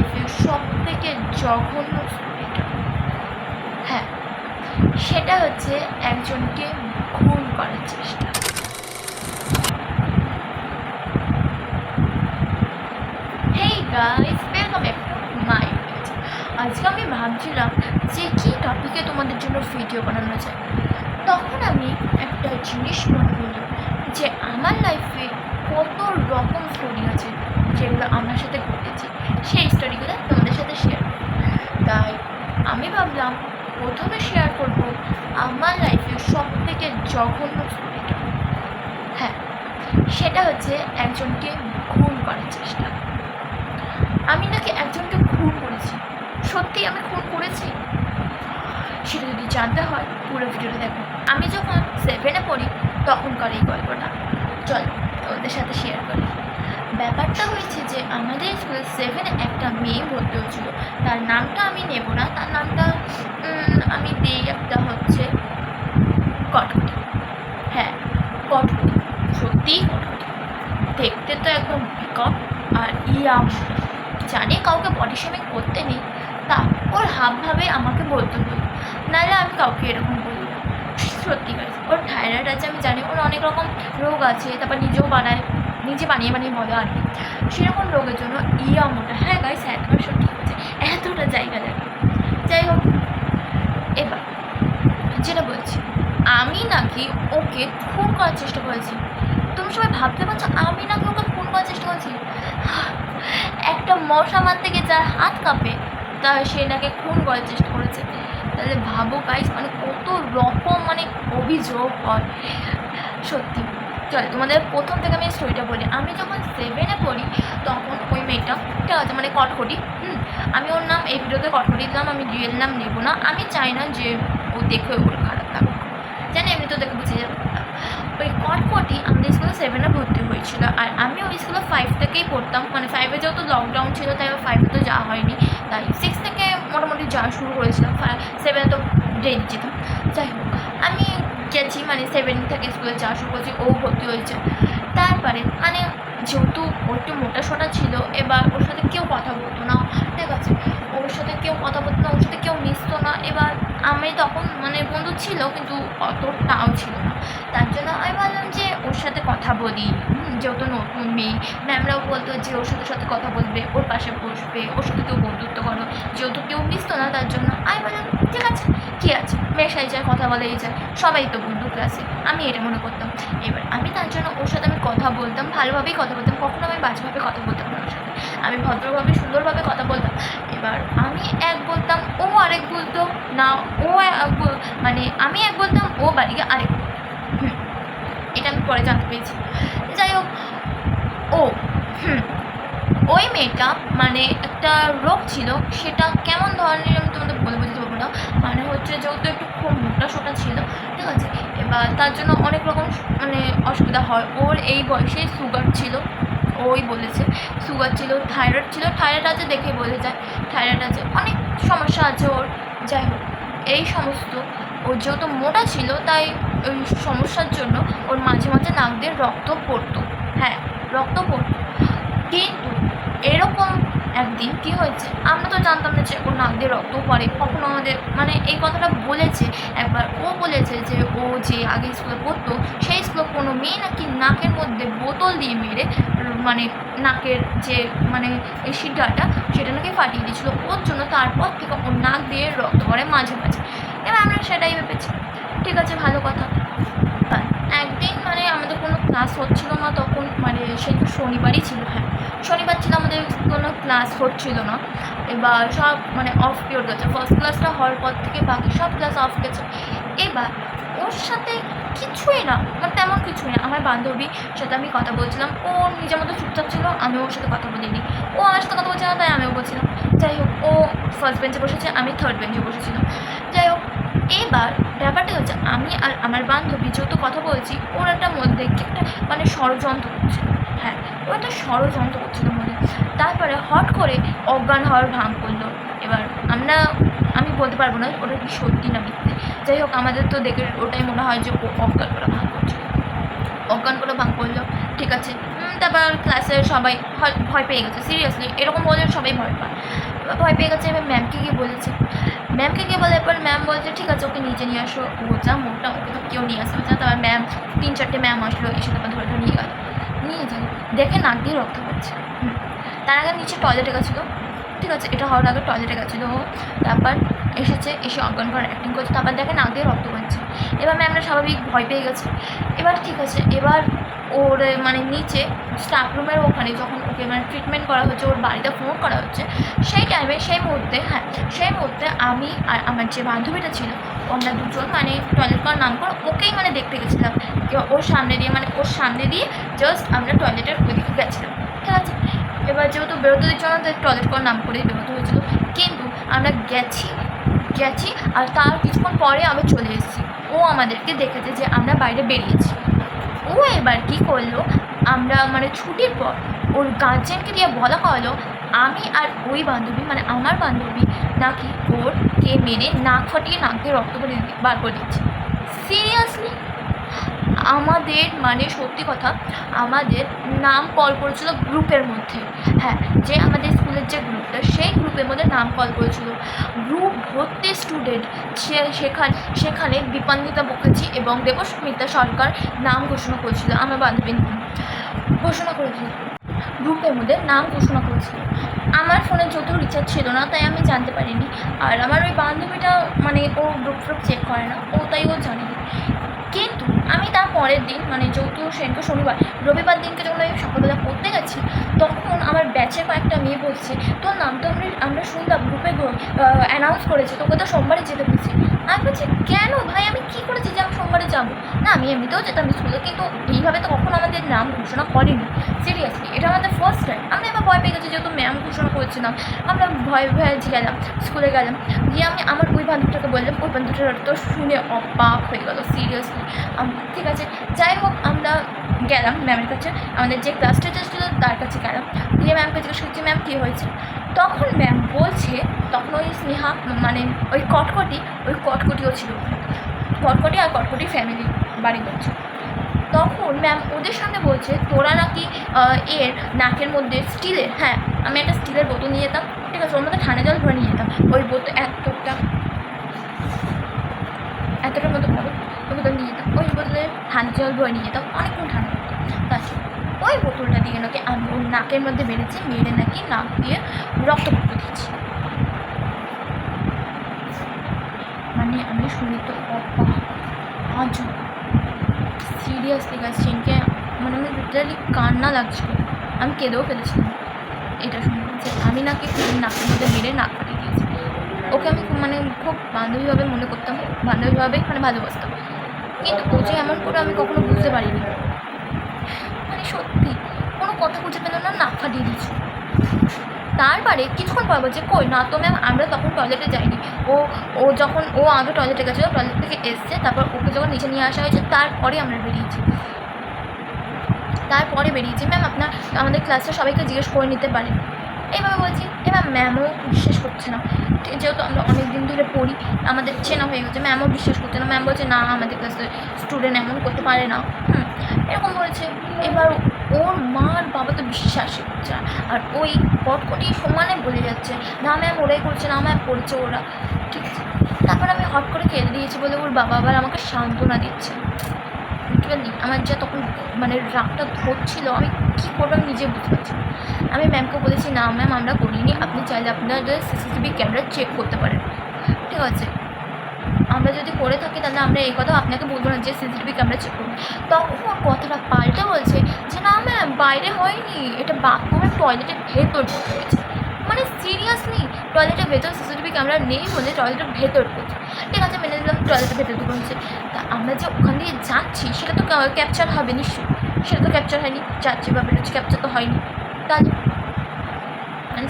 লাইফের সব থেকে জঘন্য হ্যাঁ সেটা হচ্ছে একজনকে খুন করার চেষ্টা। হেই গাইস আজকে আমি ভাবছিলাম যে কী টপিকে তোমাদের জন্য ভিডিও বানানো যায়। তখন আমি একটা জিনিস মনে হলো যে আমার লাইফে কত রকম স্টোরি আছে। যেগুলো আমার সাথে ঘটেছে, সেই স্টোরিগুলো তোমাদের সাথে শেয়ার তাই আমি ভাবলাম প্রথমে শেয়ার করব আমার লাইফের সব থেকে জঘন্য স্টোরিটা হ্যাঁ সেটা হচ্ছে একজনকে খুন করার চেষ্টা। আমি নাকি একজনকে খুন করেছি। সত্যি আমি খুন করেছি? সেটা যদি জানতে হয়, পুরো ভিডিওটা দেখো। আমি যখন সেভেনে পড়ি, তখনকার এই গল্পটা। চল ওদের সাথে শেয়ার করি। ব্যাপারটা হয়েছে যে আমাদের স্কুলে সেভেনে একটা মেয়ে ভর্তি হয়েছিল। তার নামটা আমি নেব না, তার নামটা আমি দিই একটা হচ্ছে কটকটি। হ্যাঁ কটকটি, সত্যিই কটকটি। দেখতে তো একদম পিকআপ আর ইয়াম জানি কাউকে বডি শেমিং করতে নেই তা ওর হাব ভাবে আমাকে বলতে হলো নাহলে আমি কাউকে এরকম বলি না। সত্যি গাইজ ওর থাইরয়েড আছে, আমি জানি, ওর অনেক রকম রোগ আছে, তারপর নিজেও বানায়। নিজে বানিয়ে বানিয়ে বলে আর কি সেরকম রোগের জন্য ইয়া হ্যাঁ গাইস একবার সব ঠিক আছে এতটা জায়গা লাগে যাই হোক, এবার যেটা বলছি, আমি নাকি ওকে খুন করার চেষ্টা করেছি। তুমি সবাই ভাবতে পারছ, আমি নাকি ওকে খুন করার চেষ্টা করেছি? একটা মশা মারতে গিয়ে যার হাত কাঁপে, তা সে নাকি খুন করার চেষ্টা করেছে। তাহলে ভাবো গাইস মানে কত রকম মানে অভিযোগ হয়। সত্যি। চল, তোমাদের প্রথম থেকে আমি স্টোরিটা বলি। আমি যখন সেভেনে পড়ি, তখন ওই মেয়েটা, ঠিক আছে মানে কটকটি, হুম, আমি ওর নাম এই ভিডিওতে কটকটি দিলাম, আমি রিয়েল নাম নেব না। আমি চাই না যে ও দেখে ওর খারাপ লাগুক। জানি এমনি তো দেখে বুঝে যাবে। ওই কটকটি আমাদের স্কুলে সেভেনে ভর্তি হয়েছিল। আর আমি ওই স্কুলে ফাইভ থেকেই পড়তাম। মানে ফাইভে যেহেতু লকডাউন ছিল, তাই ফাইভে তো যাওয়া হয়নি। তাই সিক্স থেকে মোটামুটি যাওয়া শুরু করেছিলাম। সেভেনে তো ডেলি যেতাম যাই হোক, আমি গেছি মানে সেভেন থেকে স্কুলে যাওয়া শুরু ও ভর্তি হয়েছে। তারপরে মানে যেহেতু ও একটু মোটা সোটা ছিল, এবার ওর সাথে কেউ কথা বলতো না, ঠিক আছে? ওর সাথে কেউ কথা বলতো না, ওর সাথে কেউ মিশতো না, এবার আমি তখন মানে বন্ধু ছিল, কিন্তু অতটাও ছিল না। তার জন্য আমি ভাবলাম যে ওর সাথে কথা বলি। যেহেতু নতুন মেয়ে ম্যামরাও বলতো যে ওর সাথে সাথে কথা বলবে ওর পাশে বসবে ওর সাথে কেউ বন্ধুত্ব করো। যেহেতু কেউ মিশতো না তার জন্য আমি বললাম ঠিক আছে কী আছে? মেশাই যায় কথা বলাই যায় সবাই তো বন্ধু ক্লাসে আমি এটা মনে করতাম। এবার আমি তার জন্য ওর সাথে আমি কথা বলতাম ভালোভাবেই কথা বলতাম কখনো আমি বাজেভাবে কথা বলতাম না ওর সাথে। আমি ভদ্রভাবে সুন্দরভাবে কথা বলতাম। এবার আমি এক বলতাম ও আরেক বলতো। না ও মানে আমি এক বলতাম ও বাড়িকে আরেক হুম, পরে জানতে পেরেছি। যাই হোক, ও, হুম, ওই মেয়েটা মানে একটা রোগ ছিল, সেটা কেমন ধরনের আমি তোমাদের বলে বোঝাতে পারব না মানে হচ্ছে যেহেতু একটু খুব মোটা সোটা ছিল, ঠিক আছে? এবার তার জন্য অনেক রকম মানে অসুবিধা হয়। ওর এই বয়সে সুগার ছিল, ওই বলেছে। সুগার ছিল থাইরয়েড ছিল থাইরয়েড আছে দেখে বোঝা যায়। থাইরয়েড আছে, অনেক সমস্যা আছে ওর। যাই হোক, এই সমস্ত ও যেহেতু মোটা ছিল, তাই ওই সমস্যার জন্য ওর মাঝে মাঝে নাক দিয়ে রক্ত পড়তো। হ্যাঁ রক্ত পড়তো। কিন্তু এরকম একদিন কি হয়েছে? আমরা তো জানতাম না যে ওর নাক দিয়ে রক্ত পড়ে। কখনো আমাদের মানে এই কথাটা বলেছে, একবার ও বলেছে যে ও যে আগে স্কুলে পড়তো, সেই স্কুলে কোনো মেয়ে নাকি নাকের মধ্যে বোতল দিয়ে মেরে মানে নাকের যে মানে এই সিডাটা সেটা নাকি ফাটিয়ে দিয়েছিল। ওর জন্য তারপর থেকে ওর নাক দিয়ে রক্ত পড়ে মাঝে মাঝে। এবার আমরা সেটাই ভেবেছি। ঠিক আছে, ভালো কথা। একদিন মানে আমাদের কোনো ক্লাস হচ্ছিল না, তখন মানে সেই তো শনিবারই ছিল হ্যাঁ। শনিবার ছিল আমাদের কোনো ক্লাস হচ্ছিল না। এবার সব মানে অফ পিরিয়ড গেছে। ফার্স্ট ক্লাসটা হওয়ার পর থেকে বাকি সব ক্লাস অফ গেছে। এবার ওর সাথে কিছুই না মানে তেমন কিছুই না। আমার বান্ধবীর সাথে আমি কথা বলছিলাম। ও নিজের মতো চুপচাপ ছিল, আমি ওর সাথে কথা বলিনি। ও আমার সাথে কথা বলছে না, তাই আমিও বলছিলাম। যাই হোক, ও ফার্স্ট বেঞ্চে বসেছে, আমি থার্ড বেঞ্চে বসেছিলাম। যাই হোক এবার ব্যাপারটা হচ্ছে আমি আর আমার বান্ধবী যত কথা বলছি, ওর একটা মধ্যে একটা মানে ষড়যন্ত্র করছিল হ্যাঁ ও একটা ষড়যন্ত্র করছিল মনে। তারপরে হট করে অজ্ঞান হওয়ার ভাঙ করল। এবার আমরা, আমি বলতে পারব না ওটা কি সত্যি না মিথ্যে। যাই হোক, আমাদের তো দেখে ওটাই মনে হয় যে ও অজ্ঞান করে ভাঙ করছিল। অজ্ঞান করে ভাঙ করল, ঠিক আছে। তারপর ক্লাসে সবাই ভয় পেয়ে গেছে। সিরিয়াসলি এরকম বলে সবাই ভয় পায়। ভয় পেয়ে গেছে, এবার ম্যামকে গিয়ে বলেছে। ম্যামকে গিয়ে বলার পর ম্যাম বলছে, ঠিক আছে, ওকে নিচে নিয়ে আসো, ও যা মোটা, ওকে তো কেউ নিয়ে পারছে না। তারপর ম্যাম তিন চারটে ম্যাম আসলো, এসে তারপর ধরে ধরে নিয়ে গেল। নিয়ে গেল। দেখে নাক দিয়ে রক্ত হুম। তার আগে নিচে টয়লেটে গেছিল। ঠিক আছে, এটা হওয়ার আগে টয়লেটে গেছিল ও। তারপর এসেছে, এসে অজ্ঞান করার অ্যাক্টিং করছে। তারপর দেখে নাক দিয়ে রক্ত পড়ছে। এবার ম্যামরা স্বাভাবিক ভয় পেয়ে গেছে। এবার ঠিক আছে, এবার ওর মানে নিচে স্টাফ রুমের ওখানে যখন ওকে মানে ট্রিটমেন্ট করা হচ্ছে, ওর বাড়িতে ফোন করা হচ্ছে, সেই টাইমে সেই মুহূর্তে হ্যাঁ সেই মুহূর্তে আমি আর আমার যে বান্ধবীটা ছিল, আমরা দুজন মানে টয়লেট করার নাম করে, ওকেই মানে দেখতে গেছিলাম। ওর সামনে দিয়ে মানে ওর সামনে দিয়ে জাস্ট আমরা টয়লেটের ওইদিকে গেছিলাম, ঠিক আছে? এবার যেহেতু বেরোতে দিচ্ছিল না টয়লেট করার নাম করেই বেরোতে হয়েছিল। কিন্তু আমরা গেছি গেছি, আর তার কিছুক্ষণ পরে আমি চলে এসেছি। ও আমাদেরকে দেখেছে যে আমরা বাইরে বেরিয়েছি। ও এবার কি করল? আমরা মানে ছুটির পর ওর গার্জেনকে দিয়ে বলা হলো, আমি আর ওই বান্ধবী মানে আমার বান্ধবী নাকি ওর কে মেরে নাক ফাটিয়ে নাক দিয়ে রক্ত করে বার করে দিচ্ছে। সিরিয়াসলি আমাদের মানে সত্যি কথা, আমাদের নাম কল করেছিল গ্রুপের মধ্যে। হ্যাঁ যে আমাদের স্কুলের যে গ্রুপটা সেই গ্রুপের মধ্যে নাম কল করেছিল। গ্রুপ ভর্তি স্টুডেন্ট সে, সেখানে সেখানে দীপান্বিতা মুখার্জি এবং দেবস্মিতা সরকার নাম ঘোষণা করেছিল। আমার বান্ধবীর নাম ঘোষণা করেছিল। গ্রুপের মধ্যে নাম ঘোষণা করেছিল। আমার ফোনে যদিও রিচার্জ ছিল না, তাই আমি জানতে পারিনি। আর আমার ওই বান্ধবীটা মানে ও গ্রুপ ফ্রুপ চেক করে না, ও তাই ও জানেনি। আমি তার পরের দিন মানে যেহেতু সেদিনকে শনিবার, রবিবার দিনকে যখন আমি সকালবেলা পড়তে গেছি, তখন আমার ব্যাচে কয়েকটা মেয়ে বলছে, তোর নাম তো আমরা আমরা শুনলাম, গ্রুপে অ্যানাউন্স করেছি, তোকে তো সোমবারে যেতে বলছি। আমি বলছি, কেন? ভাই, আমি কী করেছি যে আমি সোমবারে যাব? না, আমি এমনিতেও যেতাম স্কুলে, কিন্তু এইভাবে তো কখনো আমাদের নাম ঘোষণা করেনি। সিরিয়াসলি এটা আমাদের ফার্স্ট টাইম আমি এবার ভয় পেয়ে গেছি যেহেতু ম্যাম ঘোষণা করেছিলাম আমরা ভয় ভয়ে গেলাম, স্কুলে গেলাম, গিয়ে আমি আমার ওই বান্ধবটাকে বললাম, ওই বান্ধবীটা তো শুনে অবাক হয়ে গেল সিরিয়াসলি ঠিক আছে, যাই হোক, আমরা গেলাম ম্যামের কাছে। আমাদের যে ক্লাস টিচার ছিল, তার কাছে গেলাম। গিয়ে ম্যামকে জিজ্ঞেস করছি ম্যাম কী হয়েছে? তখন ম্যাম বলছে, তখন ওই স্নেহা মানে ওই কটকটি, ওই কটকটিও ছিল। কটকটি আর কটকটি ফ্যামিলি বাড়ি করছে তখন ম্যাম ওদের সামনে বলছে, তোরা নাকি এর নাকের মধ্যে স্টিলের হ্যাঁ আমি একটা স্টিলের বোতল নিয়ে যেতাম, ঠিক আছে, ওর মধ্যে ঠান্ডা জল ভরে নিয়ে যেতাম। ওই বোতল এতটা, এতটার মতো বড় ওই বোতল নিয়ে যেতাম। ওই বোতলে ঠান্ডা জল ভরে নিয়ে যেতাম, অনেকক্ষণ ঠান্ডা তারপর ওই বোতলটা দিয়ে নাকি আমি ওর নাকের মধ্যে বেড়েছি মেরে নাকি নাক দিয়ে রক্ত পড়তে দিয়েছি। মানে আমি শুনি তো আজও সিরিয়াসলি গাছ সেদিনকে মানে আমি লিটারালি কান্না লাগছিল। আমি কেঁদেও ফেলেছিলাম। এটা শুনে যে আমি নাকি নাকের মধ্যে মেরে নাক ফাটিয়ে দিয়েছি। ওকে আমি মানে খুব বান্ধবীভাবে মনে করতাম, বান্ধবীভাবে মানে ভালোবাসতাম। কিন্তু ও যে এমন করে আমি কখনো বুঝতে পারিনি। মানে সত্যি? কোনো কথা বুঝে পেল না নাক ফাটিয়ে দিয়েছি। তারপরে কিছুক্ষণ পর বলছে, কই না তো ম্যাম আমরা তখন টয়লেটে যাইনি। ও ও যখন, ও আগে টয়লেটে গেছিল টয়লেট থেকে এসছে, তারপর ওকে যখন নিচে নিয়ে আসা হয়েছে, তারপরে আমরা বেরিয়েছি। তারপরে বেরিয়েছি। ম্যাম আপনার, আমাদের ক্লাসে সবাইকে জিজ্ঞেস করে নিতে পারেন। এইভাবে বলছি এবার ম্যামও বিশ্বাস করছে না। যেহেতু আমরা অনেক দিন ধরে পড়ি, আমাদের চেনা হয়ে গেছে। ম্যামও বিশ্বাস করছে না। ম্যাম বলছে, না, আমাদের ক্লাসে স্টুডেন্ট এমন করতে পারে না। হুম এরকম বলছে। এবার ওর মা আর বাবা তো বিশ্বাসই করছে না। আর ওই কটকটি সমানে বলে যাচ্ছে, না ম্যাম ওরাই করছে, না ম্যাম করছে ওরা। ঠিক আছে। তারপর আমি হট করে কেঁদে দিয়েছি বলে ওর বাবা আবার আমাকে সান্ত্বনা দিচ্ছে। পারলি? আমার যা তখন মানে রাগটা ধরছিল, আমি কী করব আমি নিজে বুঝতে পারছি আমি ম্যামকে বলেছি, না ম্যাম আমরা করিনি। আপনি চাইলে আপনাদের সিসিটিভি ক্যামেরা চেক করতে পারেন। ঠিক আছে। আমরা যদি করে থাকি, তাহলে আমরা এই কথা আপনাকে বলব না, যে সিসিটিভি ক্যামেরা চেক করুন। তখন কথাটা পাল্টে বলছে যে, না ম্যাম বাইরে হয়নি। এটা বাথরুমের টয়লেটের ভেতর হয়েছে মানে সিরিয়াসলি টয়লেটের ভেতর সিসিটিভি ক্যামেরা নেই বলে টয়লেটের ভেতর করছে ঠিক আছে, মেনে নিলাম টয়লেটের ভেতর ঢুকে হচ্ছে তা আমরা যে ওখান দিয়ে যাচ্ছি, সেটা তো ক্যাপচার হবে নিশ্চয়ই। সেটা তো ক্যাপচার হয়নি। যাচ্ছি বা বেরোচ্ছি ক্যাপচার তো হয়নি। তাহলে মানে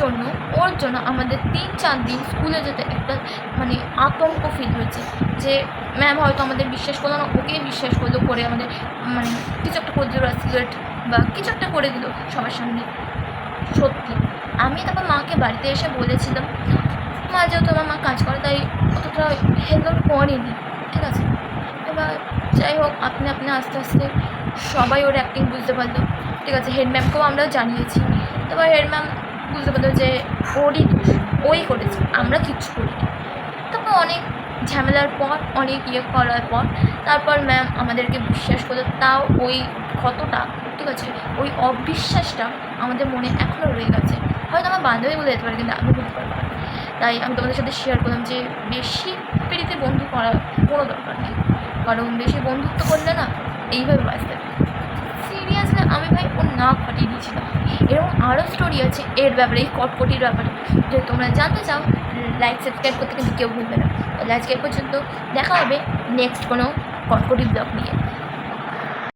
জন্য, ওর জন্য আমাদের তিন চার দিন স্কুলে যেতে একটা মানে আতঙ্ক ফিল হয়েছে যে ম্যাম হয়তো আমাদের বিশ্বাস করল না, ওকে বিশ্বাস করল, করে আমাদের মানে কিছু একটা করে দিল সিগারেট বা কিছু একটা করে দিল সবার সামনে। সত্যি। আমি তারপর মাকে বাড়িতে এসে বলেছিলাম, মা যেহেতু আমার মা কাজ করে, তাই অতটা হেল্প করেনি। ঠিক আছে? এবার যাই হোক, আপনি আপনি আস্তে আস্তে সবাই ওর অ্যাক্টিং বুঝতে পারল। ঠিক আছে হেড ম্যামকেও আমরা জানিয়েছি। তারপর হেড ম্যাম বুঝতে পারতো যে ওরই ওই করেছে, আমরা কিচ্ছু করিনি। তারপর অনেক ঝামেলার পর, অনেক ইয়ে করার পর, তারপর ম্যাম আমাদেরকে বিশ্বাস করল, তাও ওই ক্ষতটা, ঠিক আছে, ওই অবিশ্বাসটা আমাদের মনে এখনও রয়ে গেছে। হয়তো আমার বান্ধবী বলে যেতে পারে, কিন্তু আমি বলতে পারব তাই আমি তোমাদের সাথে শেয়ার করলাম যে বেশি পেরিতে বন্ধু করার কোনো দরকার নেই। কারণ বেশি বন্ধুত্ব করলে না, এইভাবে বাঁচতে সিরিয়াসলি আমি ভাই ওর না ফাটিয়ে দিয়েছিলাম। এরকম আরও স্টোরি আছে এর ব্যাপারে, এই কটকটির ব্যাপারে। যদি তোমরা জানতে চাও লাইক সাবস্ক্রাইব করতে কিন্তু কেউ ভুলবে না। আজকে পর্যন্ত দেখা হবে নেক্সট কোনো কটকটি ব্লগ নিয়ে।